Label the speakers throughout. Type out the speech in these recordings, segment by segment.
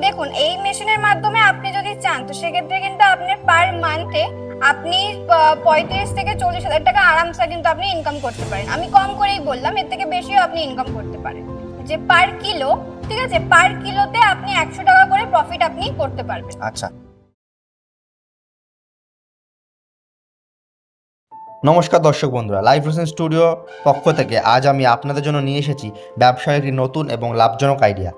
Speaker 1: দেখুন, এই মেশিনের মাধ্যমে আপনি যদি চান, তো সেক্ষেত্রে কিন্তু আপনি পার মান্থে আপনি পঁয়ত্রিশ থেকে চল্লিশ হাজার টাকা আরামসে কিন্তু আপনি ইনকাম করতে পারেন। আমি কম করেই বললাম, এর থেকে বেশিও আপনি ইনকাম করতে পারেন। যে পার কিলো ঠিক আছে? পার কিলোতে আপনি একশো টাকা করে প্রফিট আপনি করতে পারবেন।
Speaker 2: আচ্ছা। নমস্কার দর্শক বন্ধুরা লাইফ লেসন স্টুডিও পক্ষ থেকে আজ আমি আপনাদের জন্য নিয়ে এসেছি ব্যবসার একটি নতুন এবং লাভজনক আইডিয়া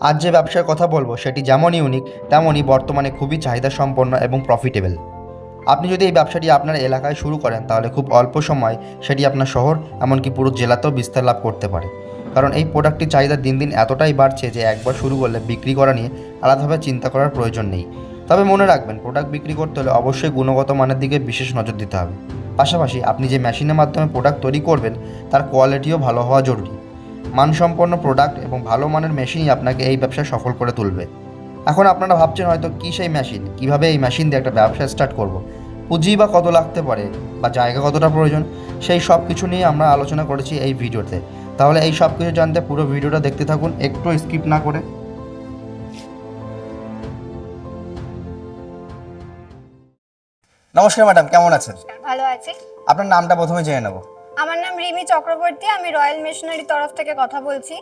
Speaker 2: আজ যে ব্যবসার কথা বলব, সেটি যেমন ইউনিক তেমনই বর্তমানে খুবই চাহিদা সম্পন্ন এবং প্রফিটেবল আপনি যদি এই ব্যবসাটি আপনার এলাকায় শুরু করেন, তাহলে খুব অল্প সময় সেটি আপনার শহর, এমনকি পুরো জেলাতেও বিস্তার লাভ করতে পারে। কারণ এই প্রোডাক্টটির চাহিদা দিন দিন এতটাই বাড়ছে যে একবার শুরু করলে বিক্রি করা নিয়ে আলাদাভাবে চিন্তা করার প্রয়োজন নেই। তবে মনে রাখবেন প্রোডাক্ট বিক্রি করতে হলে অবশ্যই গুণগত মানের দিকে বিশেষ নজর দিতে হবে। পাশাপাশি আপনি যে মেশিনের মাধ্যমে প্রোডাক্ট তৈরি করবেন, তার কোয়ালিটিও ভালো হওয়া জরুরি। মানসম্পন্ন প্রোডাক্ট এবং ভালো মানের মেশিনই আপনাকে এই ব্যবসা সফল করে তুলবে। এখন আপনারা ভাবছেন হয়তো কী সেই মেশিন কীভাবে এই মেশিন দিয়ে একটা ব্যবসা স্টার্ট করব। পুঁজি বা কত লাগতে পারে? বা জায়গা কতটা প্রয়োজন? সেই সব কিছু নিয়ে আমরা আলোচনা করেছি এই ভিডিওতে। তাহলে এই সব কিছু জানতে পুরো ভিডিওটা দেখতে থাকুন একটু স্কিপ না করে। নমস্কার ম্যাডাম কেমন আছেন?
Speaker 1: ভালো আছি।
Speaker 2: আপনার নামটা প্রথমে জেনে নেব।
Speaker 1: রিমি চক্রবর্তী আমি রয়্যাল মিশনারি তরফ থেকে কথা বলছি।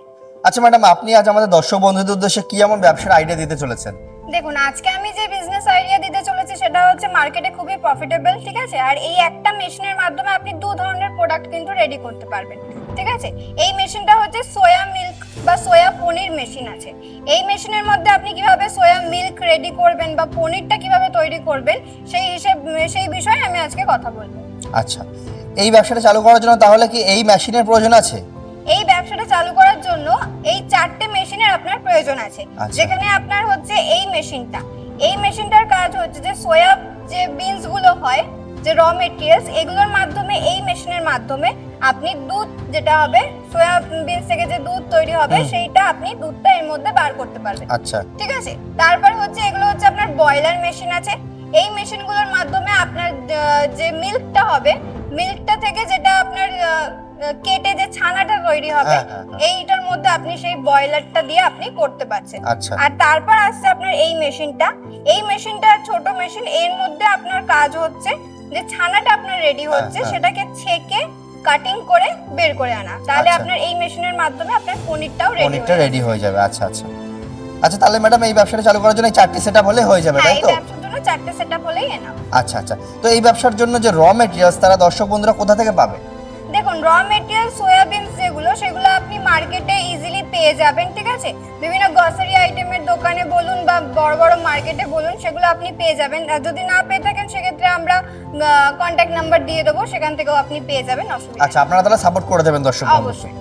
Speaker 2: আচ্ছা ম্যাডাম আপনি আজ আমাদের দর্শক বন্ধুদের উদ্দেশ্যে কি এমন ব্যবসার আইডিয়া দিতে চলেছেন?
Speaker 1: দেখুন আজকে আমি যে বিজনেস আইডিয়া দিতে চলেছি সেটা হচ্ছে মার্কেটে খুবই প্রফিটেবল ঠিক আছে? আর এই একটা মেশিনের মাধ্যমে আপনি দু ধরনের প্রোডাক্ট কিন্তু রেডি করতে পারবেন ঠিক আছে? এই মেশিনটা হচ্ছে সোয়া মিল্ক বা সোয়া পনির মেশিন আছে। এই মেশিনের মধ্যে আপনি কীভাবে সোয়া মিল্ক রেডি করবেন বা পনিরটা কীভাবে তৈরি করবেন সেই হিসেব সেই বিষয়ে আমি আজকে কথা বলব।
Speaker 2: আচ্ছা। এই ব্যবসাটা চালু করার জন্য তাহলে কি এই মেশিনের প্রয়োজন আছে?
Speaker 1: এই ব্যবসাটা চালু করার জন্য এই চারটে মেশিনের আপনার প্রয়োজন আছে।
Speaker 2: আচ্ছা।
Speaker 1: যেখানে আপনার হচ্ছে এই মেশিনটা। এই মেশিনটার কাজ হচ্ছে যে সোয়া যে বিনসগুলো হয় যে র মেটেরিয়ালস এগুলোর মাধ্যমে এই মেশিনের মাধ্যমে আপনি দুধ যেটা হবে সোয়া বিনস থেকে যে দুধ তৈরি হবে সেইটা আপনি দুধটা এর মধ্যে বার করতে পারবেন।
Speaker 2: আচ্ছা।
Speaker 1: ঠিক আছে? তারপর হচ্ছে এগুলো হচ্ছে আপনার বয়লার মেশিন আছে। এই মেশিনগুলোর মাধ্যমে আপনার যে মিল্কটা হবে মিল্কটা থেকে যেটা আপনার কেটে যে ছানাটা তৈরি হবে
Speaker 2: হ্যাঁ, হ্যাঁ, হ্যাঁ।
Speaker 1: এইটার মধ্যে আপনি সেই বয়লারটা দিয়ে আপনি করতে পারছেন।
Speaker 2: আচ্ছা।
Speaker 1: আর তারপর আসছে আপনার এই মেশিনটা এই মেশিনটা ছোট মেশিন এর মধ্যে আপনার কাজ হচ্ছে যে ছানাটা আপনার রেডি হচ্ছে। সেটাকে ছেঁকে কাটিং করে বের করে আনা। তাহলে
Speaker 2: আচ্ছা।
Speaker 1: আপনার এই মেশিনের মাধ্যমে আপনার পনিরটাও রেডি
Speaker 2: পনিরটা রেডি হয়ে যাবে। আচ্ছা আচ্ছা। আচ্ছা তাহলে ম্যাডাম এই ব্যবসাটা চালু করার জন্য চারটি সেটআপ হলে হয়ে যাবে
Speaker 1: হ্যাঁ
Speaker 2: তাই তো?
Speaker 1: চারটে সেটআপ হলেই এনাফ
Speaker 2: আচ্ছা আচ্ছা। তো এই ব্যবসার জন্য যে র মেটেরিয়ালস তারা দর্শক বন্ধুরা কোথা থেকে পাবে?
Speaker 1: দেখুন র মেটেরিয়াল সয়াবিনস যেগুলো সেগুলো আপনি মার্কেটে ইজিলি পেয়ে যাবেন ঠিক আছে? বিভিন্ন গ্রসারি আইটেমের দোকানে বলুন বা বড় বড় মার্কেটে বলুন সেগুলো আপনি পেয়ে যাবেন। আর যদি না পেয়ে থাকেন সেক্ষেত্রে আমরা কন্ট্যাক্ট নাম্বার দিয়ে দেবো সেখান থেকেও আপনি পেয়ে যাবেন অসুবিধা
Speaker 2: আচ্ছা আপনারা তাহলে সাপোর্ট করে দেবেন দর্শক
Speaker 1: অবশ্যই।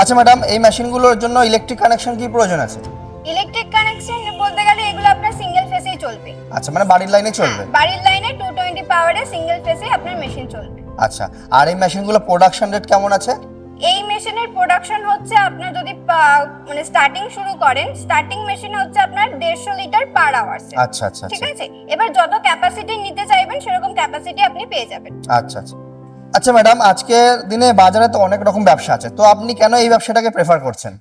Speaker 2: আচ্ছা ম্যাডাম এই মেশিনগুলোর জন্য ইলেকট্রিক কানেকশন কি প্রয়োজন আছে?
Speaker 1: ইলেকট্রিক কানেকশন বলতে গেলে এগুলো আপনার সিঙ্গেল ফেসেই চলবে।
Speaker 2: আচ্ছা মানে বাড়ির লাইনে চলবে
Speaker 1: হ্যাঁ, বাড়ির লাইনে টু টোয়েন্টি পাওয়ারে সিঙ্গেল ফেসে আপনার মেশিন চলবে।
Speaker 2: আচ্ছা আর এই মেশিনগুলো প্রোডাকশন রেট কেমন আছে?
Speaker 1: এই মেশিনের প্রোডাকশন হচ্ছে আপনার যদি মানে স্টার্টিং শুরু করেন স্টার্টিং মেশিন হচ্ছে আপনার দেড়শো লিটার পার আওয়ার্স
Speaker 2: আচ্ছা আচ্ছা
Speaker 1: ঠিক আছে? এবার যত ক্যাপাসিটি নিতে চাইবেন সেরকম ক্যাপাসিটি আপনি পেয়ে যাবেন।
Speaker 2: আচ্ছা আচ্ছা। আচ্ছা ম্যাডাম আজকের দিনে বাজারে তো অনেক রকম ব্যবসা আছে। তো আপনি কেন এই ব্যবসাটাকে প্রেফার করছেন?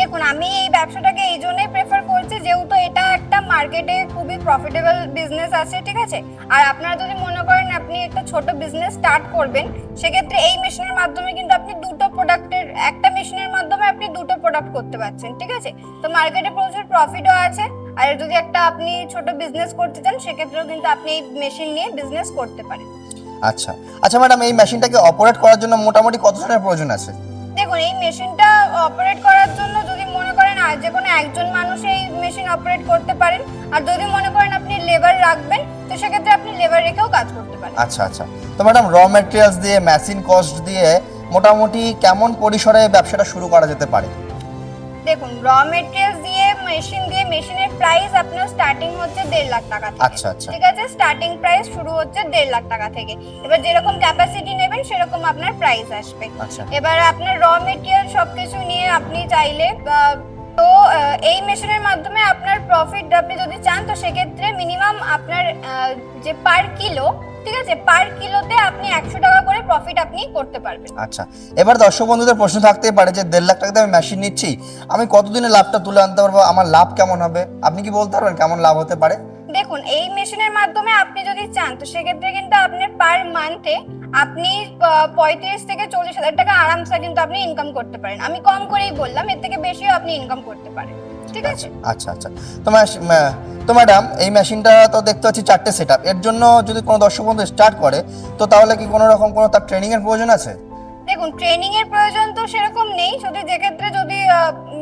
Speaker 1: দেখুন, আমি এই ব্যবসাটাকে এই জন্যই প্রেফার করছি যেহেতু এটা একটা মার্কেটে খুবই প্রফিটেবল বিজনেস আছে, ঠিক আছে? আর আপনারা যদি মনে করেন আপনি একটা ছোট বিজনেস স্টার্ট করবেন, সেক্ষেত্রে এই মেশিনের মাধ্যমে কিন্তু আপনি দুটো প্রোডাক্টের একটা মেশিনের মাধ্যমে আপনি দুটো প্রোডাক্ট করতে পারছেন, ঠিক আছে? তো মার্কেটে প্রচুর প্রফিটও আছে, আর যদি একটা আপনি ছোট বিজনেস করতে চান, সেক্ষেত্রেও কিন্তু আপনি এই মেশিন নিয়ে বিজনেস করতে পারেন।
Speaker 2: আচ্ছা। আচ্ছা ম্যাডাম এই মেশিনটাকে অপারেট করার জন্য মোটামুটি কত জনের প্রয়োজন আছে?
Speaker 1: দেখুন এই মেশিনটা অপারেট করার জন্য যদি মনে করেন আর যে কোনো একজন মানুষ এই মেশিন অপারেট করতে পারেন। আর যদি মনে করেন আপনি লেবার রাখবেন তো সেক্ষেত্রে আপনি লেবার রেখেও কাজ করতে পারেন।
Speaker 2: আচ্ছা আচ্ছা। তো ম্যাডাম র ম্যাটেরিয়ালস দিয়ে মেশিন কস্ট দিয়ে মোটামুটি কেমন পরিসরে ব্যবসাটা শুরু করা যেতে পারে?
Speaker 1: দেখুন র মেটেরিয়ালস দিয়ে মেশিন দিয়ে মেশিনের প্রাইস আপনার স্টার্টিং হচ্ছে দেড় লাখ টাকা থেকে।
Speaker 2: আচ্ছা, আচ্ছা।
Speaker 1: ঠিক আছে? স্টার্টিং প্রাইস শুরু হচ্ছে দেড় লাখ টাকা থেকে। এবার যেরকম ক্যাপাসিটি নেবেন সেরকম আপনার প্রাইস আসবে।
Speaker 2: আচ্ছা।
Speaker 1: এবার আপনার র মেটেরিয়াল সবকিছু নিয়ে আপনি চাইলে তো এই মেশিনের মাধ্যমে আপনার প্রফিট আপনি যদি চান তো সেক্ষেত্রে মিনিমাম আপনার যে পার কিলো ঠিক আছে? পার কিলোতে আপনি একশো টাকা করে প্রফিট আপনি করতে পারবেন।
Speaker 2: আচ্ছা এবার দর্শক বন্ধুদের প্রশ্ন থাকতেই পারে যে দেড় লাখ টাকাতে আমি মেশিন নিচ্ছি আমি কতদিনে লাভটা তুলে আনতে পারব? আমার লাভ কেমন হবে? আপনি কি বলতে পারবেন কেমন লাভ হতে পারে?
Speaker 1: দেখুন এই মেশিনের মাধ্যমে আপনি যদি চান তো সেক্ষেত্রে কিন্তু আপনি পার মান্থে আপনি পঁয়ত্রিশ থেকে চল্লিশ হাজার টাকা আরামসে কিন্তু আপনি ইনকাম করতে পারেন। আমি কম করেই বললাম এর থেকে বেশিও আপনি ইনকাম করতে পারেন। ঠিক আছে?
Speaker 2: আচ্ছা আচ্ছা তো ম্যাশ- ম্যা- তো ম্যাডাম এই মেশিনটা তো দেখতে পাচ্ছি চারটে সেট এর জন্য যদি কোনো দর্শক বন্ধু স্টার্ট করে তো তাহলে কি কোনো রকম কোনো তার ট্রেনিং এর প্রয়োজন আছে?
Speaker 1: দেখুন ট্রেনিং এর প্রয়োজন তো সেরকম নেই। শুধু যেক্ষেত্রে যদি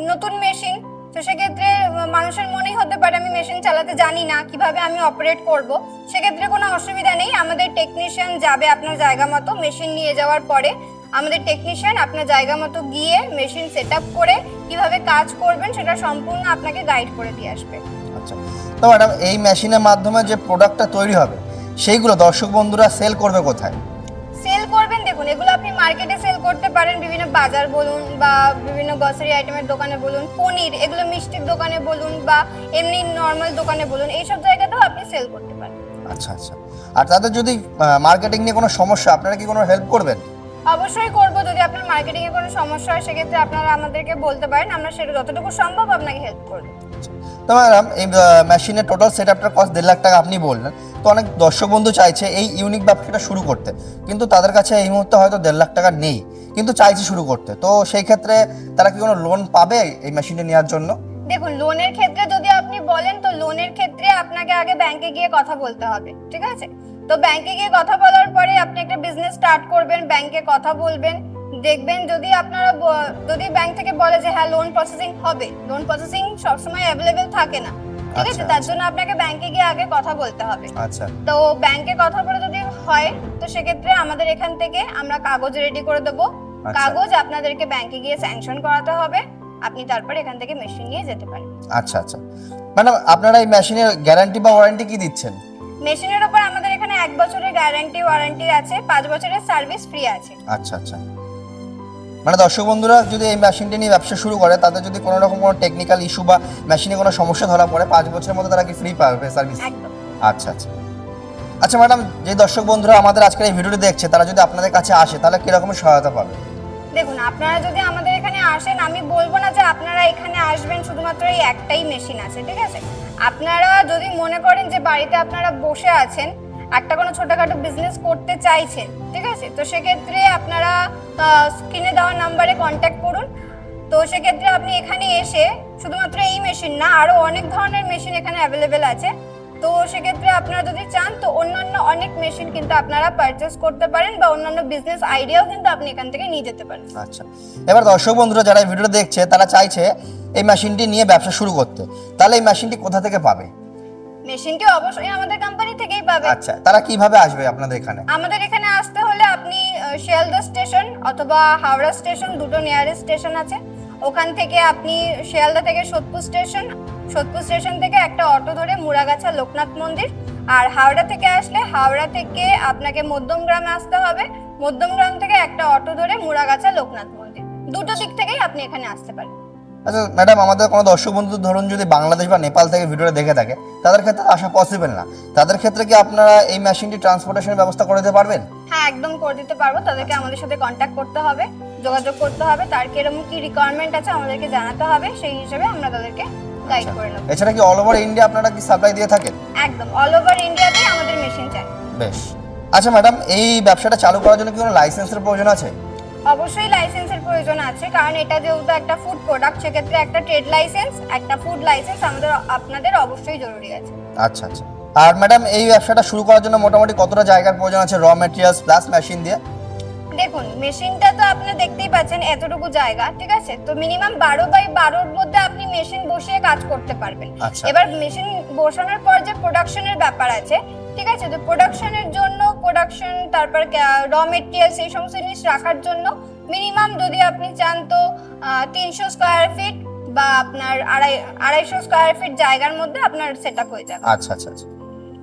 Speaker 1: নতুন মেশিন তো সেক্ষেত্রে মানুষের মনেই হতে পারে আমি মেশিন চালাতে জানি না কীভাবে আমি অপারেট করব। সেক্ষেত্রে কোনো অসুবিধা নেই। আমাদের টেকনিশিয়ান যাবে আপনার জায়গা মতো মেশিন নিয়ে যাওয়ার পরে। আমাদের টেকনিশিয়ান আপনার জায়গা মতো গিয়ে মেশিন সেট আপ করে কীভাবে কাজ করবেন সেটা সম্পূর্ণ আপনাকে গাইড করে দিয়ে আসবে।
Speaker 2: আচ্ছা তো ম্যাডাম এই মেশিনের মাধ্যমে যে প্রোডাক্টটা তৈরি হবে সেইগুলো দর্শক বন্ধুরা সেল করবে কোথায়?
Speaker 1: সেল করবেন দেখুন এগুলো আপনি মার্কেটে সেল করতে পারেন বিভিন্ন বাজার বলুন বা বিভিন্ন গ্রসারি আইটেমের দোকানে বলুন পনির এগুলো মিষ্টির দোকানে বলুন বা এমনি নর্মাল দোকানে বলুন এইসব জায়গাতেও আপনি সেল করতে পারেন।
Speaker 2: আচ্ছা আচ্ছা। আর তাদের যদি মার্কেটিং নিয়ে কোনো সমস্যা আপনারা কি কোনো হেল্প করবেন?
Speaker 1: অবশ্যই করব। যদি আপনার মার্কেটিং এ কোনো সমস্যা হয় সেক্ষেত্রে আপনারা আমাদেরকে বলতে পারেন। আমরা সেটা যতটুকু সম্ভব আপনাকে হেল্প করব।
Speaker 2: তো ম্যাডাম এই মেশিনের টোটাল সেট আপটার কস্ট দেড় লাখ টাকা আপনি বললেন। তো অনেক দর্শক বন্ধু চাইছে এই ইউনিক ব্যবসাটা শুরু করতে। কিন্তু তাদের কাছে এই মুহূর্তে হয়তো দেড় লাখ টাকা নেই। কিন্তু চাইছে শুরু করতে। তো সেই ক্ষেত্রে তারা কি কোনো লোন পাবে এই মেশিনটা নেওয়ার জন্য?
Speaker 1: দেখুন লোনের ক্ষেত্রে যদি আপনি বলেন তো লোনের ক্ষেত্রে আপনাকে আগে ব্যাংকে গিয়ে কথা বলতে হবে। ঠিক আছে? তো ব্যাংকে গিয়ে কথা বলার পরে আপনি একটা বিজনেস স্টার্ট করবেন ব্যাংকে কথা বলবেন দেখবেন যদি আপনারা যদি ব্যাংক থেকে বলে যে হ্যাঁ লোন প্রসেসিং হবে। লোন প্রসেসিং সবসময় অ্যাভেলেবেল থাকে না। ঠিক আছে?
Speaker 2: আচ্ছা,
Speaker 1: তার জন্য আপনাকে ব্যাংকে গিয়ে আগে কথা বলতে হবে।
Speaker 2: আচ্ছা।
Speaker 1: তো ব্যাংকে কথা বলে যদি হয় তো সেক্ষেত্রে আমাদের এখান থেকে আমরা কাগজ রেডি করে দেবো।
Speaker 2: আচ্ছা।
Speaker 1: কাগজ আপনাদেরকে ব্যাংকে গিয়ে স্যাংশন করাতে হবে। আপনি তারপর এখান থেকে মেশিন নিয়ে যেতে পারেন।
Speaker 2: আচ্ছা আচ্ছা। ম্যাডাম আপনারা এই মেশিনের গ্যারান্টি বা ওয়ারেন্টি কি দিচ্ছেন?
Speaker 1: মেশিনের উপর আমাদের এক বছরের গ্যারান্টি ওয়ারেন্টি আছে পাঁচ বছরের সার্ভিস ফ্রি আছে।
Speaker 2: আচ্ছা আচ্ছা। মানে দর্শক বন্ধুরা যদি এই মেশিনটি নিয়ে ব্যবসা শুরু করে তাদের যদি কোনো রকম কোনো টেকনিক্যাল ইস্যু বা মেশিনে কোনো সমস্যা ধরা পড়ে পাঁচ বছরের মধ্যে তারা কি ফ্রি পাবে সার্ভিস আচ্ছা আচ্ছা। আচ্ছা ম্যাডাম যে দর্শক বন্ধুরা আমাদের আজকের এই ভিডিওটি দেখছে তারা যদি আপনাদের কাছে আসে তাহলে কীরকম সহায়তা পাবে?
Speaker 1: দেখুন আপনারা যদি আমাদের এখানে আসেন আমি বলব না যে আপনারা এখানে আসবেন শুধুমাত্র এই একটাই মেশিন আছে ঠিক আছে? আপনারা যদি মনে করেন যে বাড়িতে আপনারা বসে আছেন একটা কোনো ছোটখাটো বিজনেস করতে চাইছেন, ঠিক আছে? তো সেক্ষেত্রে আপনারা স্ক্রিনে দেওয়া নাম্বারে কন্ট্যাক্ট করুন। তো সেক্ষেত্রে আপনি এখানে এসে শুধুমাত্র এই মেশিন না আরও অনেক ধরনের মেশিন এখানে অ্যাভেলেবেল আছে। তো সেক্ষেত্রে আপনারা যদি চান, তো অন্যান্য অনেক মেশিন কিন্তু আপনারা পারচেস করতে পারেন বা অন্যান্য বিজনেস আইডিয়াও কিন্তু আপনি এখান থেকে নিয়ে যেতে পারেন।
Speaker 2: আচ্ছা। এবার দর্শক বন্ধুরা, যারা এই ভিডিওটা দেখছে, তারা চাইছে এই মেশিনটি নিয়ে ব্যবসা শুরু করতে। তাহলে এই মেশিনটি কোথা থেকে পাবে?
Speaker 1: মেশিনটি অবশ্যই আমাদের কোম্পানি থেকেই পাবে।
Speaker 2: আচ্ছা তারা কীভাবে আসবে আপনাদের এখানে?
Speaker 1: আমাদের এখানে আসতে হলে আপনি শিয়ালদা স্টেশন অথবা হাওড়া স্টেশন দুটো নিয়ারেস্ট স্টেশন আছে। ওখান থেকে আপনি শিয়ালদা থেকে সোদপুর স্টেশন সোদপুর স্টেশন থেকে একটা অটো ধরে মুড়াগাছা লোকনাথ মন্দির আর হাওড়া থেকে আসলে হাওড়া থেকে আপনাকে মধ্যমগ্রামে আসতে হবে। মধ্যমগ্রাম থেকে একটা অটো ধরে মুড়াগাছা লোকনাথ মন্দির। দুটো দিক থেকেই আপনি এখানে আসতে পারেন।
Speaker 2: আচ্ছা ম্যাডাম আমাদের কোনো দর্শক বন্ধু ধরুন যদি বাংলাদেশ বা নেপাল থেকে ভিডিওটা দেখে থাকে তাদের ক্ষেত্রে আসা পসিবল না। তাদের ক্ষেত্রে কি আপনারা এই মেশিনটি ট্রান্সপোর্টেশনের ব্যবস্থা করে দিতে পারবেন?
Speaker 1: হ্যাঁ একদম করে দিতে পারব। তাদেরকে আমাদের সাথে কন্ট্যাক্ট করতে হবে যোগাযোগ করতে হবে। তার কীরকম কি রিকোয়ারমেন্ট আছে আমাদেরকে জানাতে হবে সেই হিসেবে আমরা তাদেরকে গাইড করে নেব।
Speaker 2: এছাড়া কি অল ওভার ইন্ডিয়া আপনারা কি সাপ্লাই দিয়ে থাকেন?
Speaker 1: একদম অল ওভার ইন্ডিয়াতেই আমাদের মেশিন চাই।
Speaker 2: বেশ। আচ্ছা ম্যাডাম এই ব্যবসাটা চালু করার জন্য কি কোনো লাইসেন্সের প্রয়োজন আছে?
Speaker 1: অবশ্যই লাইসেন্সের প্রয়োজন আছে কারণ এটা যেহেতু একটা ফুড প্রোডাক্ট সেক্ষেত্রে একটা ট্রেড লাইসেন্স একটা ফুড লাইসেন্স আমাদের আপনাদের অবশ্যই জরুরি আছে।
Speaker 2: আচ্ছা আচ্ছা। আর ম্যাডাম এই ব্যবসাটা শুরু করার জন্য মোটামুটি কতটা জায়গার প্রয়োজন আছে? র মেটেরিয়ালস প্লাস মেশিন দিয়ে?
Speaker 1: দেখুন মেশিনটা তো আপনি দেখতেই পাচ্ছেন এতটুকু জায়গা ঠিক আছে? তো মিনিমাম বারো বাই বারোর মধ্যে আপনি মেশিন বসিয়ে কাজ করতে পারবেন।
Speaker 2: আচ্ছা।
Speaker 1: এবার মেশিন বসানোর পর যে প্রোডাকশনের ব্যাপার আছে ঠিক আছে? তো প্রোডাকশনের জন্য প্রোডাকশন তারপর র মেটেরিয়ালস এই সমস্ত জিনিস রাখার জন্য মিনিমাম যদি আপনি চান তো তিনশো স্কোয়ার ফিট বা আপনার আড়াই, আড়াইশো স্কোয়ার ফিট জায়গার মধ্যে আপনার সেট আপ হয়ে যাবে।
Speaker 2: আচ্ছা আচ্ছা আচ্ছা।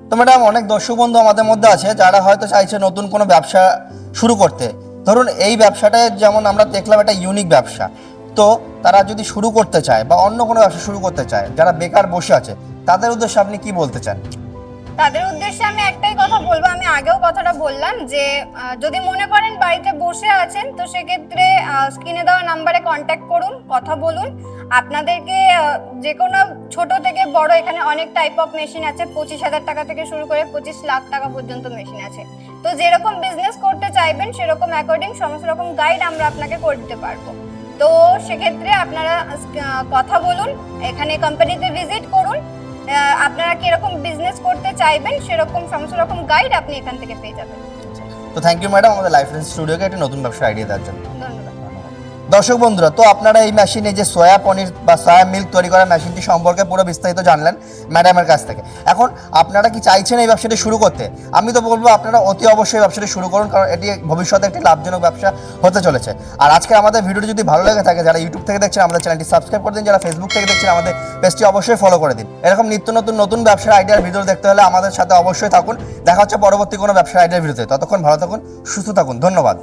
Speaker 2: তো ম্যাডাম অনেক দর্শক বন্ধু আমাদের মধ্যে আছে, যারা হয়তো চাইছে নতুন কোনো ব্যবসা শুরু করতে। ধরুন, এই ব্যবসাটায় যেমন আমরা দেখলাম একটা ইউনিক ব্যবসা। তো তারা যদি শুরু করতে চায় বা অন্য কোনো ব্যবসা শুরু করতে চায়, যারা বেকার বসে আছে, তাদের উদ্দেশ্যে আপনি কি বলতে চান?
Speaker 1: তাদের উদ্দেশ্যে আমি একটাই কথা বলব। আমি আগেও কথাটা বললাম যে যদি মনে করেন বাড়িতে বসে আছেন, তো সেক্ষেত্রে স্ক্রিনে দেওয়া নাম্বারে কন্ট্যাক্ট করুন, কথা বলুন। আপনাদেরকে যে কোনো ছোট থেকে বড়, এখানে অনেক টাইপ অফ মেশিন আছে। পঁচিশ হাজার টাকা থেকে শুরু করে পঁচিশ লাখ টাকা পর্যন্ত মেশিন আছে। তো যেরকম বিজনেস করতে চাইবেন, সেরকম অ্যাকর্ডিং সমস্ত রকম গাইড আমরা আপনাকে করে দিতে পারব। তো সেক্ষেত্রে আপনারা কথা বলুন, এখানে কোম্পানিতে ভিজিট করুন। আহ, কি এরকম বিজনেস করতে চাইবেন? সেরকম সমস্ত রকম গাইড আপনি এখান থেকে পেয়ে যাবেন।
Speaker 2: তো থ্যাংক ইউ ম্যাডাম আমাদের লাইফ স্টুডিওকে একটা নতুন ব্যবসা আইডিয়া দেওয়ার জন্য। দর্শক বন্ধুরা, তো আপনারা এই মেশিনে যে সয়া পনির বা সয়া মিল্ক তৈরি করা মেশিনটি সম্পর্কে পুরো বিস্তারিত জানলেন ম্যাডামের কাছ থেকে। এখন আপনারা কি চাইছেন এই ব্যবসাটি শুরু করতে? আমি তো বলব আপনারা অতি অবশ্যই ব্যবসাটি শুরু করুন, কারণ এটি ভবিষ্যতে একটি লাভজনক ব্যবসা হতে চলেছে। আর আজকে আমাদের ভিডিওটি যদি ভালো লেগে থাকে, যারা ইউটিউব থেকে দেখছেন, আমাদের চ্যানেলটি সাবস্ক্রাইব করে দিন, যারা ফেসবুক থেকে দেখছেন, আমাদের পেজটি অবশ্যই ফলো করে দিন। এরকম নিত্য নতুন নতুন ব্যবসার আইডিয়ার ভিডিও দেখতে হলে আমাদের সাথে অবশ্যই থাকুন। দেখা হচ্ছে পরবর্তী কোনো ব্যবসার আইডিয়ার ভিডিওতে ততক্ষণ ভালো থাকুন, সুস্থ থাকুন। ধন্যবাদ।